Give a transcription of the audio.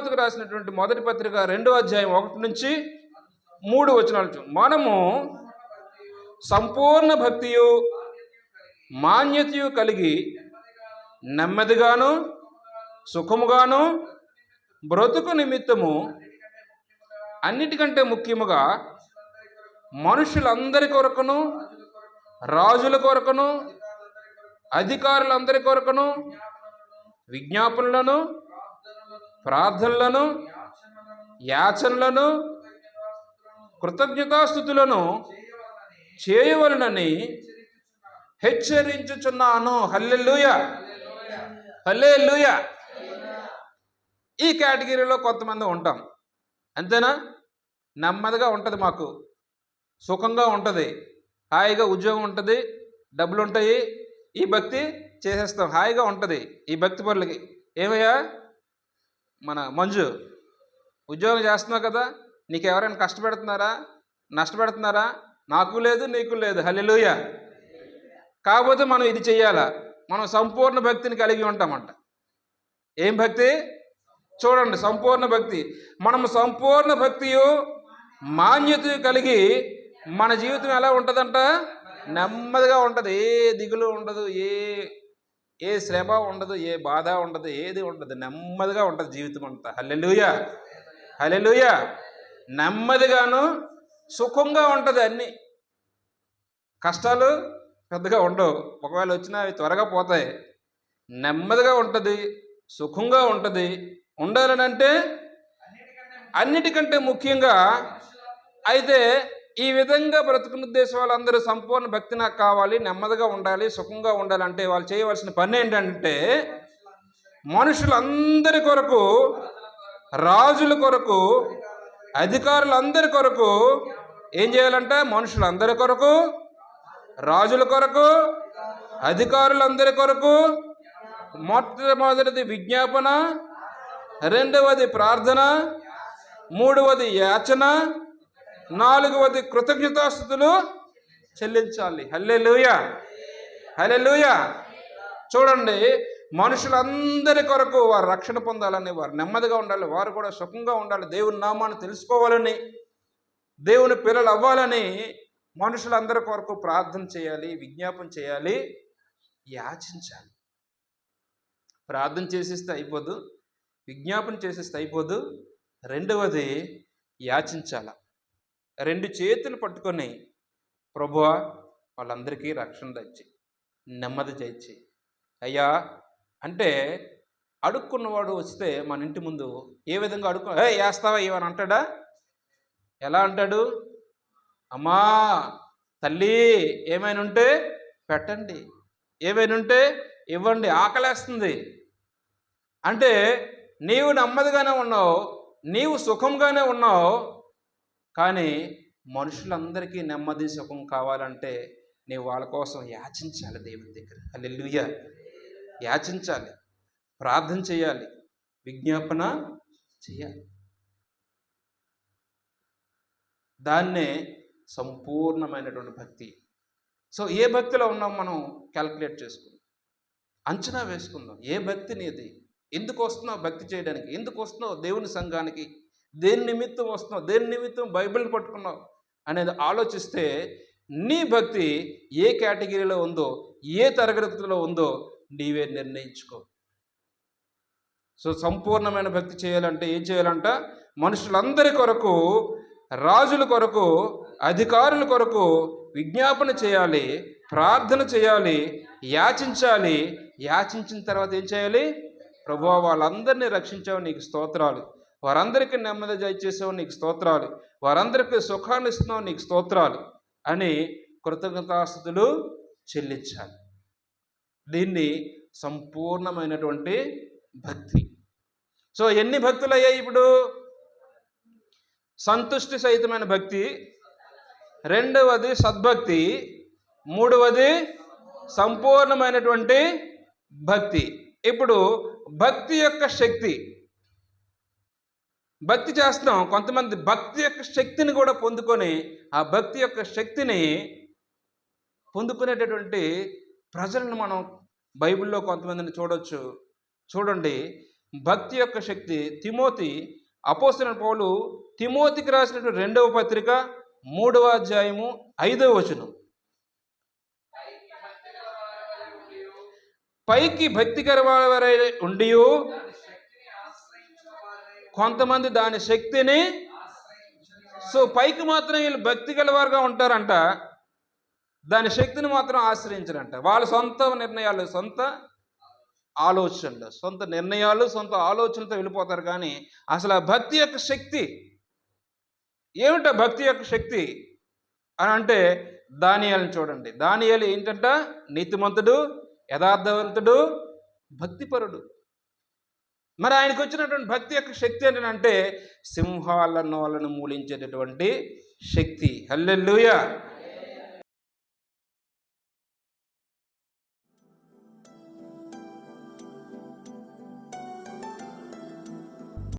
తిమోతికి రాసినటువంటి మొదటి పత్రిక రెండో అధ్యాయం ఒకటి నుంచి మూడు వచనాలు మనము సంపూర్ణ భక్తియు మాన్యతయు కలిగి నెమ్మదిగాను సుఖముగాను బ్రతుకు నిమిత్తము అన్నిటికంటే ముఖ్యముగా మనుషులందరి కొరకును రాజుల కొరకును అధికారులందరి కొరకును విజ్ఞాపనలను ప్రార్థనలను యాచనలను కృతజ్ఞతాస్థుతులను చేయవలనని హెచ్చరించుచున్నాను. హల్లెలుయ. హల్లెలుయ. ఈ కేటగిరీలో కొంతమంది ఉంటాం. అంతేనా? నెమ్మదిగా ఉంటుంది మాకు. సుఖంగా ఉంటుంది. హాయిగా ఉద్యోగం ఉంటుంది. డబ్బులు ఉంటాయి ఈ భక్తి చేసేస్తాం. హాయిగా ఉంటుంది. ఈ భక్తి పనులకి. ఏమయ్యా? మన మంజు ఉద్యోగం చేస్తున్నావు కదా నీకు ఎవరైనా కష్టపెడుతున్నారా? నష్టపెడుతున్నారా? నాకు లేదు నీకు లేదు. హలిలుయ కాకపోతే మనం ఇది చెయ్యాలా? మనం సంపూర్ణ భక్తిని కలిగి ఉంటామంట. ఏం భక్తి? చూడండి సంపూర్ణ భక్తి. మనం సంపూర్ణ భక్తియు మాన్యత కలిగి మన జీవితం ఎలా ఉంటుందంట? నెమ్మదిగా ఉంటుంది. ఏ దిగులు ఉండదు ఏ ఏ శ్రమ ఉండదు ఏ బాధ ఉండదు ఏది ఉండదు. నెమ్మదిగా ఉంటుంది జీవితం అంతా. హలెలుయ హలెలుయ నెమ్మదిగాను సుఖంగా ఉంటుంది అన్నీ. కష్టాలు పెద్దగా ఉండవు. ఒకవేళ వచ్చినా అవి త్వరగా పోతాయి. నెమ్మదిగా ఉంటుంది సుఖంగా ఉంటుంది. ఉండాలని అంటే అన్నిటికంటే ముఖ్యంగా అయితే ఈ విధంగా బ్రతుకున్న ఉద్దేశం వాళ్ళందరూ సంపూర్ణ భక్తి నాకు కావాలి నెమ్మదిగా ఉండాలి సుఖంగా ఉండాలంటే వాళ్ళు చేయవలసిన పని ఏంటంటే మనుషులందరి కొరకు రాజుల కొరకు అధికారులందరి కొరకు ఏం చేయాలంటే మనుషులందరి కొరకు రాజుల కొరకు అధికారులందరి కొరకు మొట్టమొదటిది విజ్ఞాపన రెండవది ప్రార్థన మూడవది యాచన నాలుగవది కృతజ్ఞతాస్థుతులు చెల్లించాలి. హల్లెలూయ. హల్లెలూయ. చూడండి మనుషులందరి కొరకు వారు రక్షణ పొందాలని వారు నెమ్మదిగా ఉండాలి వారు కూడా సుఖంగా ఉండాలి దేవుని నామాన్ని తెలుసుకోవాలని దేవుని పిల్లలు అవ్వాలని మనుషులందరి కొరకు ప్రార్థన చేయాలి విజ్ఞాపన చేయాలి యాచించాలి. ప్రార్థన చేసేస్తే అయిపోదు విజ్ఞాపన చేసేస్తే అయిపోదు. రెండవది యాచించాల. రెండు చేతులు పట్టుకొని ప్రభువా వాళ్ళందరికీ రక్షణ తెచ్చి నెమ్మది చేయించి అయ్యా! అంటే అడుక్కున్నవాడు వస్తే మన ఇంటి ముందు ఏ విధంగా అడుక్కు ఏ వేస్తావా ఇవని అంటాడా? ఎలా అంటాడు? అమ్మా తల్లి ఏమైనా ఉంటే పెట్టండి ఏమైనా ఉంటే ఇవ్వండి ఆకలేస్తుంది. అంటే నీవు నెమ్మదిగానే ఉన్నావు నీవు సుఖంగానే ఉన్నావు కానీ మనుషులందరికీ నెమ్మది సుఖం కావాలంటే నీవు వాళ్ళ కోసం యాచించాలి దేవుని దగ్గర. హల్లెలూయా. యాచించాలి. ప్రార్థన చేయాలి. విజ్ఞాపన చేయాలి. దాన్నే సంపూర్ణమైనటువంటి భక్తి. సో ఏ భక్తిలో ఉన్నాం మనం క్యాల్కులేట్ చేసుకుందాం. అంచనా వేసుకుందాం. ఏ భక్తి నీది? ఎందుకు వస్తున్నావు భక్తి చేయడానికి? ఎందుకు వస్తున్నావు దేవుని సంఘానికి? దేని నిమిత్తం వస్తున్నావు? దేని నిమిత్తం బైబిల్ పట్టుకున్నావు? అనేది ఆలోచిస్తే నీ భక్తి ఏ కేటగిరీలో ఉందో ఏ తరగతిలో ఉందో నీవే నిర్ణయించుకో. సో సంపూర్ణమైన భక్తి చేయాలంటే ఏం చేయాలంట? మనుషులందరి కొరకు రాజుల కొరకు అధికారుల కొరకు విజ్ఞాపన చేయాలి ప్రార్థన చేయాలి యాచించాలి. యాచించిన తర్వాత ఏం చేయాలి? ప్రభు వాళ్ళందరినీ రక్షించావు నీకు స్తోత్రాలు. వారందరికీ నెమ్మది దయచేసావు నీకు స్తోత్రాలు. వారందరికీ సుఖాన్ని ఇస్తున్నావు నీకు స్తోత్రాలు అని కృతజ్ఞతాస్థుతులు చెల్లించాలి. దీన్ని సంపూర్ణమైనటువంటి భక్తి. సో ఎన్ని భక్తులు అయ్యాయి ఇప్పుడు? సంతుష్టి సహితమైన భక్తి రెండవది సద్భక్తి మూడవది సంపూర్ణమైనటువంటి భక్తి. ఇప్పుడు భక్తి యొక్క శక్తి. భక్తి చేస్తున్నాం. కొంతమంది భక్తి యొక్క శక్తిని కూడా పొందుకొని ఆ భక్తి యొక్క శక్తిని పొందుకునేటటువంటి ప్రజలను మనం బైబిల్లో కొంతమందిని చూడొచ్చు. చూడండి భక్తి యొక్క శక్తి. తిమోతి అపోసిన పౌలు తిమోతికి రాసినటువంటి రెండవ పత్రిక మూడవ అధ్యాయము ఐదవ వచనం. పైకి భక్తికర వారై కొంతమంది దాని శక్తిని సో పైకి మాత్రం వీళ్ళు భక్తి గలవారుగా ఉంటారంట. దాని శక్తిని మాత్రం ఆశ్రయించరంట. వాళ్ళ సొంత నిర్ణయాలు సొంత ఆలోచనలు సొంత నిర్ణయాలు సొంత ఆలోచనలతో వెళ్ళిపోతారు. కానీ అసలు ఆ భక్తి యొక్క శక్తి ఏమిట భక్తి యొక్క శక్తి అని అంటే దానియాలను చూడండి. దానియాలు ఏంటంట? నీతిమంతుడు యథార్థవంతుడు భక్తిపరుడు. మరి ఆయనకు వచ్చినటువంటి భక్తి యొక్క శక్తి ఏంటంటే సింహాలను వాళ్ళను మూలించేటటువంటి శక్తి. హల్లెల్లుయా